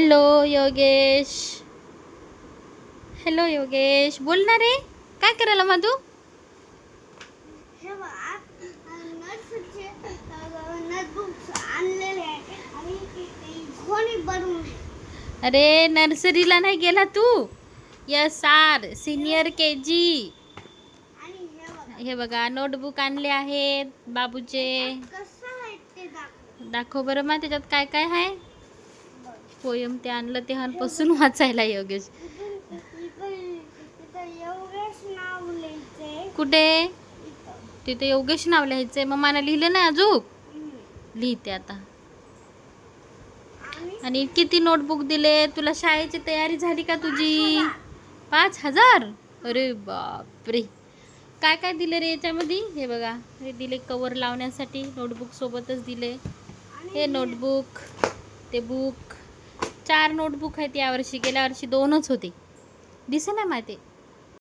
Hello Yogesh hello Yogesh बोल ना रे. काय करायला मधू? हे बनवून अरे नर्सरीला नाही गेला तू? यस आर सिनियर के जी हे बघा नोटबुक आणले आहेत बाबूचे. दाखव बरं मग त्याच्यात काय काय आहे. पोयम ते आणलं ते पासून वाचायला योगेश. नाव कुठे? तिथे योगेश नाव लिहायचंय. मग मला लिहिलं ना अजून? लिहिते आता. आणि आणि किती नोटबुक दिले? तुला शाळेची तयारी झाली का तुझी? पाच हजार? अरे बापरे. काय काय दिले रे याच्यामध्ये? हे बघा. हे दिले कवर लावण्यासाठी. नोटबुक सोबतच दिले. हे नोटबुक ते बुक चार नोटबुक आहेत यावर्षी. गेल्या वर्षी दोनच होते. दिसे ना माहिती.